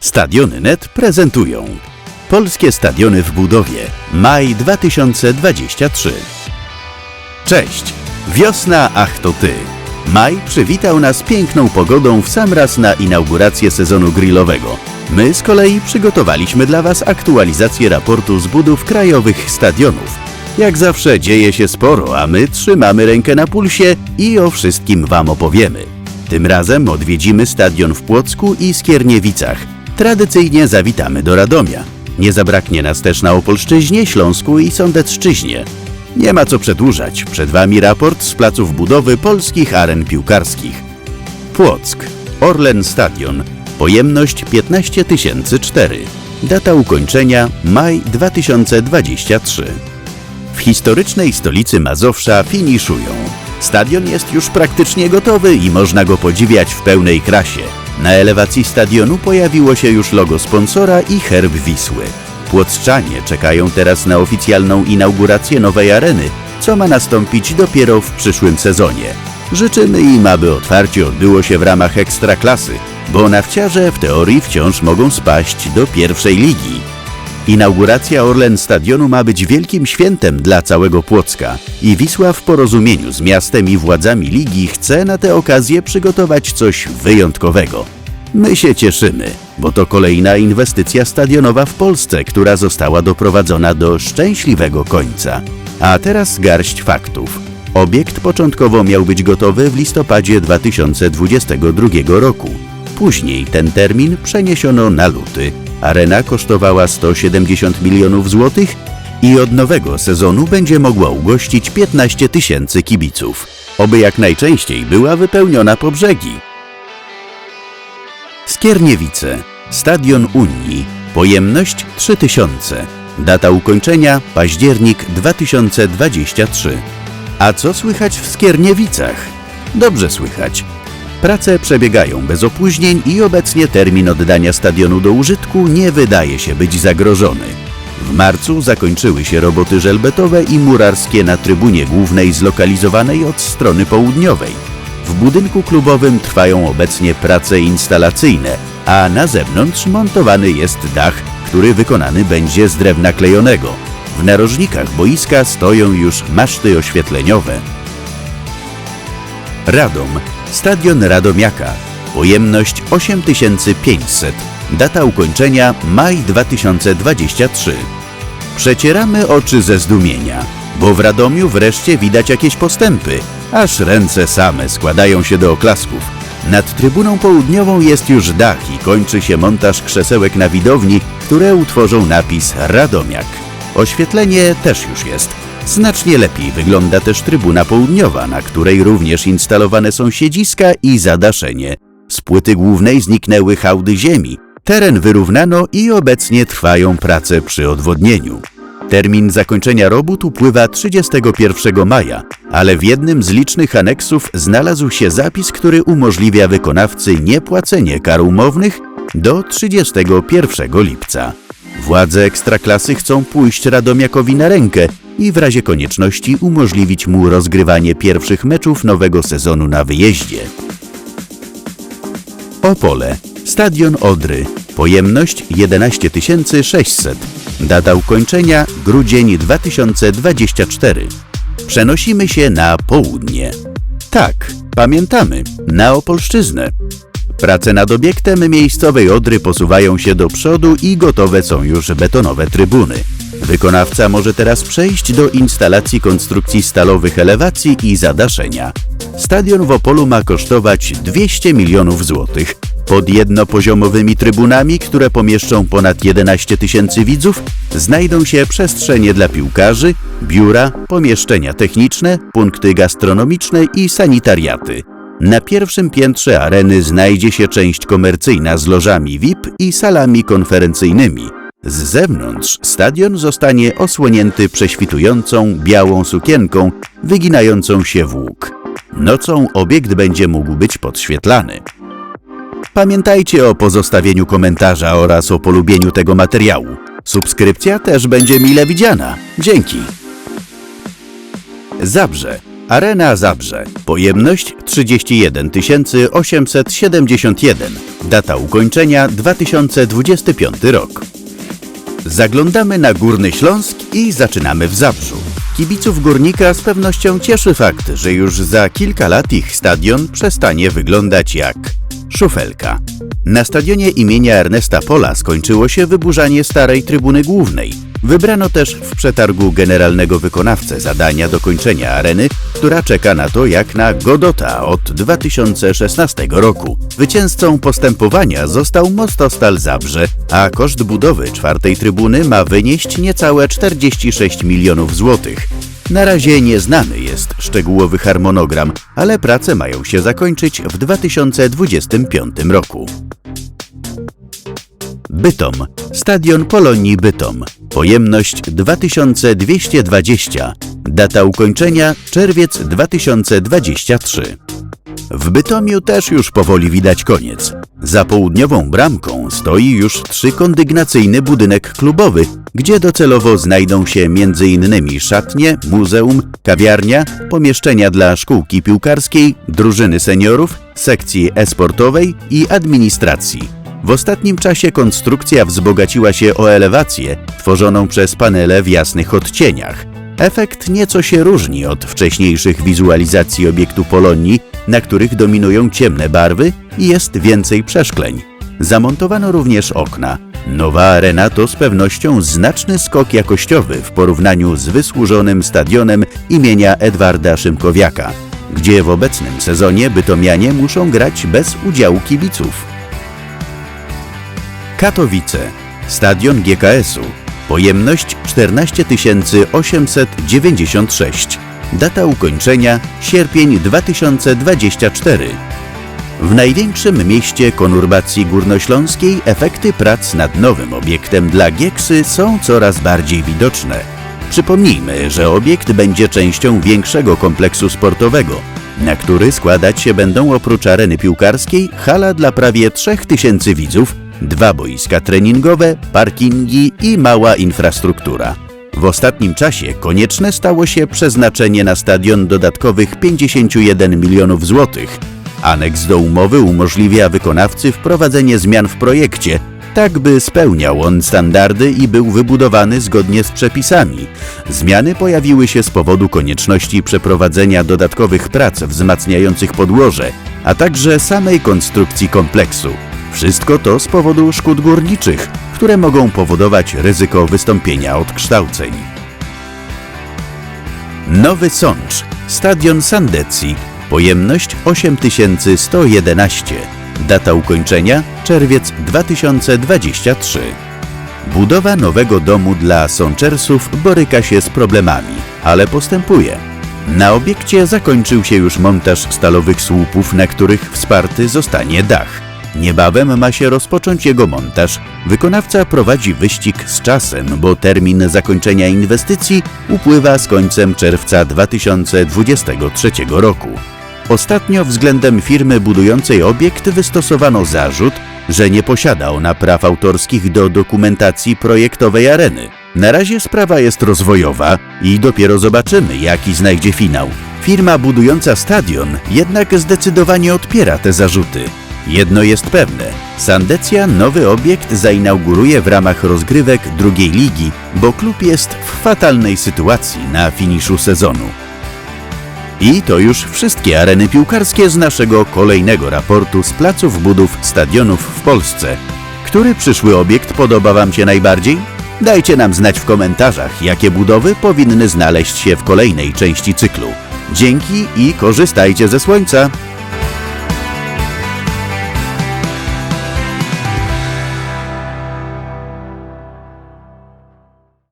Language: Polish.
Stadiony.net prezentują Polskie Stadiony w budowie Maj 2023 Cześć! Wiosna, ach to ty! Maj przywitał nas piękną pogodą w sam raz na inaugurację sezonu grillowego. My z kolei przygotowaliśmy dla Was aktualizację raportu z budów krajowych stadionów. Jak zawsze dzieje się sporo, a my trzymamy rękę na pulsie i o wszystkim Wam opowiemy. Tym razem odwiedzimy stadion w Płocku i Skierniewicach. Tradycyjnie zawitamy do Radomia. Nie zabraknie nas też na Opolszczyźnie, Śląsku i Sądecczyźnie. Nie ma co przedłużać. Przed Wami raport z placów budowy polskich aren piłkarskich. Płock. Orlen Stadion. Pojemność 15 004. Data ukończenia maj 2023. W historycznej stolicy Mazowsza finiszują. Stadion jest już praktycznie gotowy i można go podziwiać w pełnej krasie. Na elewacji stadionu pojawiło się już logo sponsora i herb Wisły. Płotrzanie czekają teraz na oficjalną inaugurację nowej areny, co ma nastąpić dopiero w przyszłym sezonie. Życzymy im, aby otwarcie odbyło się w ramach ekstraklasy, bo nawciarze w teorii wciąż mogą spaść do pierwszej ligi. Inauguracja Orlen Stadionu ma być wielkim świętem dla całego Płocka i Wisła w porozumieniu z miastem i władzami ligi chce na tę okazję przygotować coś wyjątkowego. My się cieszymy, bo to kolejna inwestycja stadionowa w Polsce, która została doprowadzona do szczęśliwego końca. A teraz garść faktów. Obiekt początkowo miał być gotowy w listopadzie 2022 roku. Później ten termin przeniesiono na luty. Arena kosztowała 170 milionów złotych i od nowego sezonu będzie mogła ugościć 15 tysięcy kibiców. Oby jak najczęściej była wypełniona po brzegi. Skierniewice. Stadion Unii. Pojemność 3000. Data ukończenia październik 2023. A co słychać w Skierniewicach? Dobrze słychać. Prace przebiegają bez opóźnień i obecnie termin oddania stadionu do użytku nie wydaje się być zagrożony. W marcu zakończyły się roboty żelbetowe i murarskie na trybunie głównej zlokalizowanej od strony południowej. W budynku klubowym trwają obecnie prace instalacyjne, a na zewnątrz montowany jest dach, który wykonany będzie z drewna klejonego. W narożnikach boiska stoją już maszty oświetleniowe. Radom. Stadion Radomiaka. Pojemność 8500. Data ukończenia maj 2023. Przecieramy oczy ze zdumienia, bo w Radomiu wreszcie widać jakieś postępy, aż ręce same składają się do oklasków. Nad trybuną południową jest już dach i kończy się montaż krzesełek na widowni, które utworzą napis Radomiak. Oświetlenie też już jest. Znacznie lepiej wygląda też trybuna południowa, na której również instalowane są siedziska i zadaszenie. Z płyty głównej zniknęły hałdy ziemi, teren wyrównano i obecnie trwają prace przy odwodnieniu. Termin zakończenia robót upływa 31 maja, ale w jednym z licznych aneksów znalazł się zapis, który umożliwia wykonawcy niepłacenie kar umownych do 31 lipca. Władze ekstraklasy chcą pójść Radomiakowi na rękę i w razie konieczności umożliwić mu rozgrywanie pierwszych meczów nowego sezonu na wyjeździe. Opole. Stadion Odry. Pojemność 11 600. Data ukończenia grudzień 2024. Przenosimy się na południe. Tak, pamiętamy, na Opolszczyznę. Prace nad obiektem miejscowej Odry posuwają się do przodu i gotowe są już betonowe trybuny. Wykonawca może teraz przejść do instalacji konstrukcji stalowych elewacji i zadaszenia. Stadion w Opolu ma kosztować 200 milionów złotych. Pod jednopoziomowymi trybunami, które pomieszczą ponad 11 tysięcy widzów, znajdą się przestrzenie dla piłkarzy, biura, pomieszczenia techniczne, punkty gastronomiczne i sanitariaty. Na pierwszym piętrze areny znajdzie się część komercyjna z lożami VIP i salami konferencyjnymi. Z zewnątrz stadion zostanie osłonięty prześwitującą białą sukienką wyginającą się w łuk. Nocą obiekt będzie mógł być podświetlany. Pamiętajcie o pozostawieniu komentarza oraz o polubieniu tego materiału. Subskrypcja też będzie mile widziana. Dzięki. Zabrze. Arena Zabrze. Pojemność 31 871. Data ukończenia 2025 rok. Zaglądamy na Górny Śląsk i zaczynamy w Zabrzu. Kibiców Górnika z pewnością cieszy fakt, że już za kilka lat ich stadion przestanie wyglądać jak szufelka. Na stadionie imienia Ernesta Pola skończyło się wyburzanie starej trybuny głównej. Wybrano też w przetargu generalnego wykonawcę zadania dokończenia areny, która czeka na to jak na Godota od 2016 roku. Zwycięzcą postępowania został Mostostal Zabrze, a koszt budowy czwartej trybuny ma wynieść niecałe 46 milionów złotych. Na razie nieznany jest szczegółowy harmonogram, ale prace mają się zakończyć w 2025 roku. Bytom. Stadion Polonii Bytom. Pojemność 2220. Data ukończenia czerwiec 2023. W Bytomiu też już powoli widać koniec. Za południową bramką stoi już trzykondygnacyjny budynek klubowy, gdzie docelowo znajdą się m.in. szatnie, muzeum, kawiarnia, pomieszczenia dla szkółki piłkarskiej, drużyny seniorów, sekcji esportowej i administracji. W ostatnim czasie konstrukcja wzbogaciła się o elewację tworzoną przez panele w jasnych odcieniach. Efekt nieco się różni od wcześniejszych wizualizacji obiektu Polonii, na których dominują ciemne barwy i jest więcej przeszkleń. Zamontowano również okna. Nowa arena to z pewnością znaczny skok jakościowy w porównaniu z wysłużonym stadionem imienia Edwarda Szymkowiaka, gdzie w obecnym sezonie bytomianie muszą grać bez udziału kibiców. Katowice. Stadion GKS-u. Pojemność 14 896. Data ukończenia sierpień 2024. W największym mieście konurbacji górnośląskiej efekty prac nad nowym obiektem dla Gieksy są coraz bardziej widoczne. Przypomnijmy, że obiekt będzie częścią większego kompleksu sportowego, na który składać się będą oprócz areny piłkarskiej hala dla prawie 3000 widzów, dwa boiska treningowe, parkingi i mała infrastruktura. W ostatnim czasie konieczne stało się przeznaczenie na stadion dodatkowych 51 milionów złotych. Aneks do umowy umożliwia wykonawcy wprowadzenie zmian w projekcie, tak by spełniał on standardy i był wybudowany zgodnie z przepisami. Zmiany pojawiły się z powodu konieczności przeprowadzenia dodatkowych prac wzmacniających podłoże, a także samej konstrukcji kompleksu. Wszystko to z powodu szkód górniczych, które mogą powodować ryzyko wystąpienia odkształceń. Nowy Sącz, Stadion Sandecji, pojemność 8111, data ukończenia czerwiec 2023. Budowa nowego domu dla sączersów boryka się z problemami, ale postępuje. Na obiekcie zakończył się już montaż stalowych słupów, na których wsparty zostanie dach. Niebawem ma się rozpocząć jego montaż. Wykonawca prowadzi wyścig z czasem, bo termin zakończenia inwestycji upływa z końcem czerwca 2023 roku. Ostatnio względem firmy budującej obiekt wystosowano zarzut, że nie posiada ona praw autorskich do dokumentacji projektowej areny. Na razie sprawa jest rozwojowa i dopiero zobaczymy, jaki znajdzie finał. Firma budująca stadion jednak zdecydowanie odpiera te zarzuty. Jedno jest pewne, Sandecja nowy obiekt zainauguruje w ramach rozgrywek drugiej ligi, bo klub jest w fatalnej sytuacji na finiszu sezonu. I to już wszystkie areny piłkarskie z naszego kolejnego raportu z placów budów stadionów w Polsce. Który przyszły obiekt podoba Wam się najbardziej? Dajcie nam znać w komentarzach, jakie budowy powinny znaleźć się w kolejnej części cyklu. Dzięki i korzystajcie ze słońca!